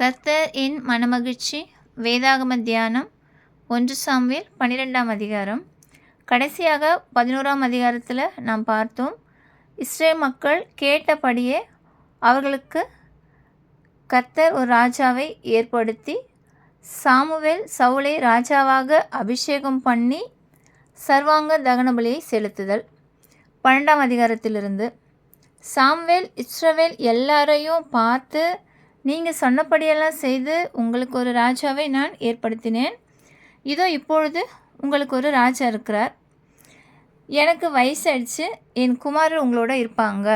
கர்த்தர் என் மனமகிழ்ச்சி. வேதாகம தியானம் ஒன்று சாம்வேல் பன்னிரெண்டாம் அதிகாரம். கடைசியாக பதினோராம் அதிகாரத்தில் நாம் பார்த்தோம் இஸ்ரேல் மக்கள் கேட்டபடியே அவர்களுக்கு கர்த்தர் ஒரு ராஜாவை ஏற்படுத்தி சாமுவேல் சவுளை ராஜாவாக அபிஷேகம் பண்ணி சர்வாங்க தகன பலியை செலுத்துதல். பன்னெண்டாம் அதிகாரத்திலிருந்து சாம்வேல் இஸ்ரவேல் எல்லாரையும் பார்த்து நீங்கள் சொன்னபடியெல்லாம் செய்து உங்களுக்கு ஒரு ராஜாவை நான் ஏற்படுத்தினேன். இதோ இப்பொழுது உங்களுக்கு ஒரு ராஜா இருக்கிறார். எனக்கு வயசாயிடுச்சு. என் குமாரர் உங்களோட இருப்பாங்க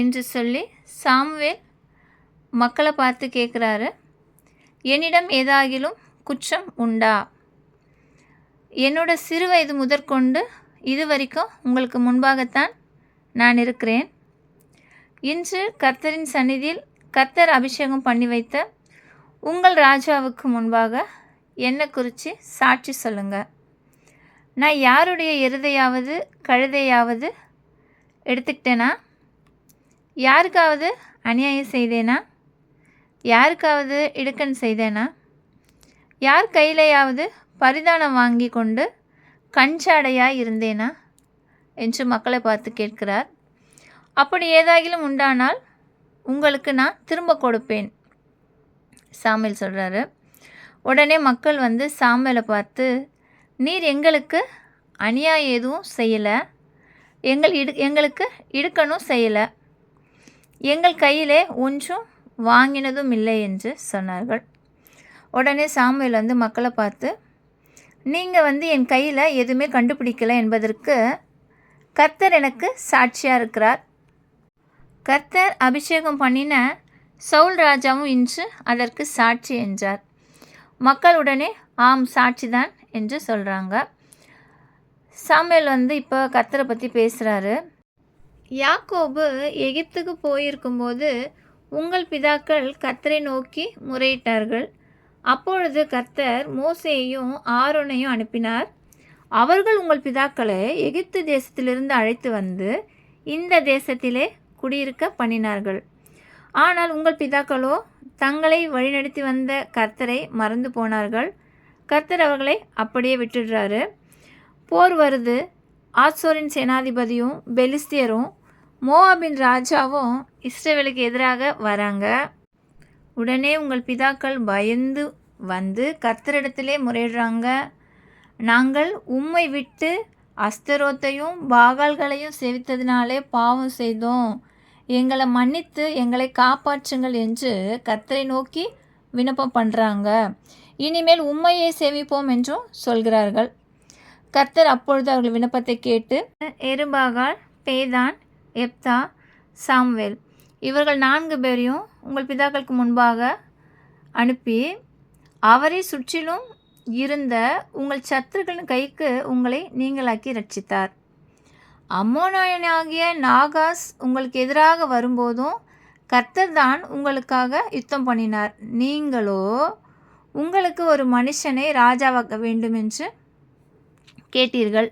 என்று சொல்லி சாம்வேல் மக்களை பார்த்து கேட்குறாரு. என்னிடம் ஏதாகிலும் குற்றம் உண்டா? என்னோட சிறு வயது முதற்கொண்டு இது வரைக்கும் உங்களுக்கு முன்பாகத்தான் நான் இருக்கிறேன். இன்று கர்த்தரின் சந்நிதியில் கர்த்தர் அபிஷேகம் பண்ணி வைத்த உங்கள் ராஜாவுக்கு முன்பாக என்னை குறித்து சாட்சி சொல்லுங்கள் நான் யாருடைய எருதையாவது கழுதையாவது எடுத்துக்கிட்டேனா? யாருக்காவது அநியாயம் செய்தேனா? யாருக்காவது இடுக்கன் செய்தேனா? யார் கையிலையாவது பரிதானம் வாங்கி கொண்டு கஞ்சாடையாக இருந்தேனா? என்று மக்களை பார்த்து கேட்கிறார். அப்படி ஏதாகிலும் உண்டானால் உங்களுக்கு நான் திரும்ப கொடுப்பேன். சாமியல் சொல்கிறாரு உடனே மக்கள் வந்து சாமியலை பார்த்து நீர் எங்களுக்கு அநியாயம் எதுவும் செய்யலை. எங்கள் இடு எங்களுக்கு இடுக்கணும் செய்யலை. எங்கள் கையிலே ஒன்றும் வாங்கினதும் இல்லை என்று சொன்னார்கள். உடனே சாமுவேல் வந்து மக்களை பார்த்து நீங்கள் வந்து என் கையில் எதுவுமே கண்டுபிடிக்கலை என்பதற்கு கர்த்தர் எனக்கு சாட்சியாக இருக்கிறார். கர்த்தர் அபிஷேகம் பண்ணின சவுல் ராஜாவும் இன்று அதற்கு சாட்சி என்றார். மக்கள் உடனே ஆம் சாட்சிதான் என்று சொல்கிறாங்க சாமியல் வந்து இப்போ கர்த்தரை பற்றி பேசுகிறாரு யாக்கோபு எகிப்துக்கு போயிருக்கும்போது உங்கள் பிதாக்கள் கர்த்தரை நோக்கி முறையிட்டார்கள். அப்பொழுது கர்த்தர் மோசையையும் ஆரோனையும் அனுப்பினார். அவர்கள் உங்கள் பிதாக்களை எகிப்து தேசத்திலிருந்து அழைத்து வந்து இந்த தேசத்திலே குடியிருக்க பண்ணினார்கள். ஆனால் உங்கள் பிதாக்களோ தங்களை வழிநடத்தி வந்த கர்த்தரை மறந்து போனார்கள். கர்த்தர் அவர்களை அப்படியே விட்டுடுறாரு. போர் வருது. ஆசோரின் சேனாதிபதியும் பெலிஸ்தியரும் மோவாபின் ராஜாவும் இஸ்ரேவேலுக்கு எதிராக வராங்க. உடனே உங்கள் பிதாக்கள் பயந்து வந்து கர்த்தரிடத்திலே முறையிடுறாங்க. நாங்கள் உம்மை விட்டு அஸ்தரோத்தையும் பாகால்களையும் சேவித்ததினாலே பாவம் செய்தோம். எங்களை மன்னித்து எங்களை காப்பாற்றுங்கள் என்று கத்தரை நோக்கி விண்ணப்பம் பண்ணுறாங்க இனிமேல் உண்மையை சேவிப்போம் என்றும் சொல்கிறார்கள். கர்த்தர் அப்பொழுது அவர்கள் விண்ணப்பத்தை கேட்டு எருபாகால் பேதான் எப்தா சாம்வேல். இவர்கள் நான்கு பேரையும் உங்கள் பிதாக்களுக்கு முன்பாக அனுப்பி அவரை சுற்றிலும் இருந்த உங்கள் சத்துருக்களின் கைக்கு உங்களை நீங்களாக்கி ரட்சித்தார் அம்மோனாயனாகிய நாகாஸ் உங்களுக்கு எதிராக வரும்போதும் கர்த்தர் தான் உங்களுக்காக யுத்தம் பண்ணினார். நீங்களோ உங்களுக்கு ஒரு மனுஷனை ராஜாவாக்க வேண்டும் என்று கேட்டீர்கள்.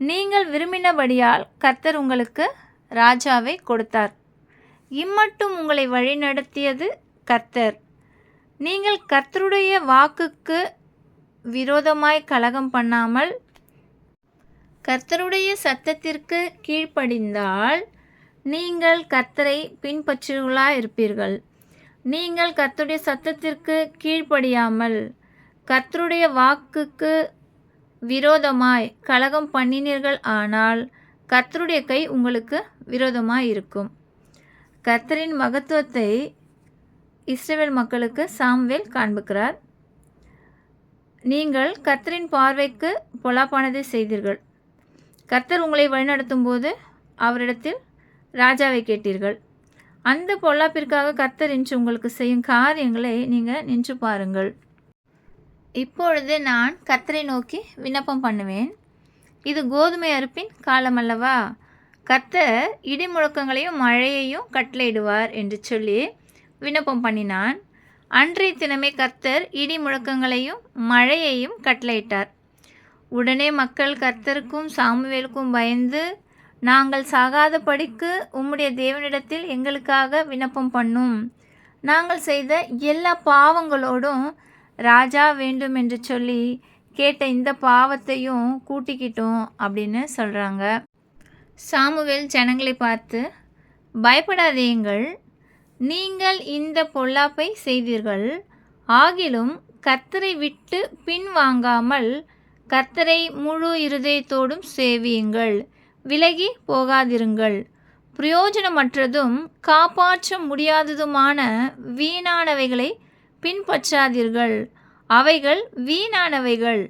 நீங்கள் விரும்பினபடியால் கர்த்தர் உங்களுக்கு ராஜாவை கொடுத்தார். இம்மட்டும் உங்களை வழிநடத்தியது கர்த்தர். நீங்கள் கர்த்தருடைய வாக்குக்கு விரோதமாய் கலகம் பண்ணாமல் கர்த்தருடைய சத்தத்திற்கு கீழ்ப்படிந்தால் நீங்கள் கர்த்தரை பின்பற்றுகளாக இருப்பீர்கள் நீங்கள் கர்த்தருடைய சத்தத்திற்கு கீழ்ப்படியாமல் கர்த்தருடைய வாக்குக்கு விரோதமாய் கலகம் பண்ணினீர்கள் ஆனால் கர்த்தருடைய கை உங்களுக்கு விரோதமாக இருக்கும் கர்த்தரின் மகத்துவத்தை இஸ்ரேல் மக்களுக்கு சாம்வேல் காண்பிக்கிறார். நீங்கள் கர்த்தரின் பார்வைக்கு பொலாப்பானதை செய்தீர்கள். கர்த்தர் உங்களை வழிநடத்தும் போது அவரிடத்தில் ராஜாவை கேட்டீர்கள். அந்த பொல்லாப்பிற்காக கர்த்தர் இன்று உங்களுக்கு செய்யும் காரியங்களை நீங்கள் நின்று பாருங்கள். இப்பொழுது நான் கர்த்தரை நோக்கி விண்ணப்பம் பண்ணுவேன். இது கோதுமை அறுப்பின் காலம் அல்லவா? கர்த்தர் இடி முழக்கங்களையும் மழையையும் கட்டளையிடுவார் என்று சொல்லி விண்ணப்பம் பண்ணினான். அன்றைய தினமே கர்த்தர் இடி முழக்கங்களையும் மழையையும் கட்டளையிட்டார். உடனே மக்கள் கர்த்தருக்கும் சாமுவேலுக்கும் பயந்து நாங்கள் சாகாதபடிக்கு உம்முடைய தேவனிடத்தில் எங்களுக்காக விண்ணப்பம் பண்ணும். நாங்கள் செய்த எல்லா பாவங்களோடும் ராஜா வேண்டும் என்று சொல்லி கேட்ட இந்த பாவத்தையும் கூட்டிக்கிட்டோம் அப்படின்னு சொல்கிறாங்க சாமுவேல் ஜனங்களை பார்த்து பயப்படாதீங்கள். நீங்கள் இந்த பொல்லாப்பை செய்தீர்கள். ஆகிலும் கர்த்தரை விட்டு பின்வாங்காமல் கர்த்தரை முழு இருதயத்தோடும் சேவியுங்கள். விலகி போகாதிருங்கள். பிரயோஜனமற்றதும் காப்பாற்ற முடியாததுமான வீணானவைகளை பின்பற்றாதீர்கள். அவைகள் வீணானவைகள்.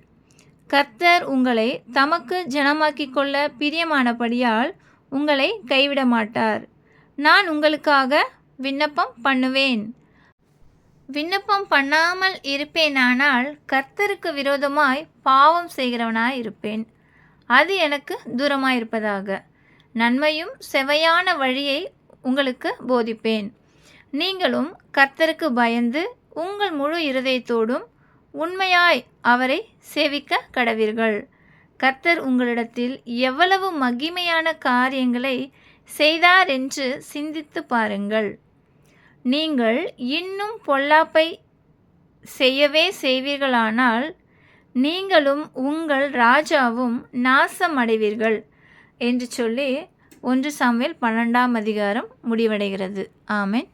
கர்த்தர் உங்களை தமக்கு ஜனமாக்கிக் கொள்ள பிரியமானபடியால் உங்களை கைவிட மாட்டார் நான் உங்களுக்காக விண்ணப்பம் பண்ணுவேன். விண்ணப்பம் பண்ணாமல் இருப்பேனானால் கர்த்தருக்கு விரோதமாய் பாவம் செய்கிறவனாய் இருப்பேன் அது எனக்கு தூரமாயிருப்பதாக. நன்மையும் செவையான வழியை உங்களுக்கு போதிப்பேன். நீங்களும் கர்த்தருக்கு பயந்து உங்கள் முழு இருதயத்தோடும் உண்மையாய் அவரை சேவிக்க கடவீர்கள். கர்த்தர் உங்களிடத்தில் எவ்வளவு மகிமையான காரியங்களை செய்தார் என்று சிந்தித்து பாருங்கள். நீங்கள் இன்னும் பொல்லாப்பை செய்யவே செய்வீர்களானால் நீங்களும் உங்கள் ராஜாவும் நாசமடைவீர்கள் என்று சொல்லி ஒன்று சாமுவேல் பன்னெண்டாம் அதிகாரம் முடிவடைகிறது. ஆமேன்.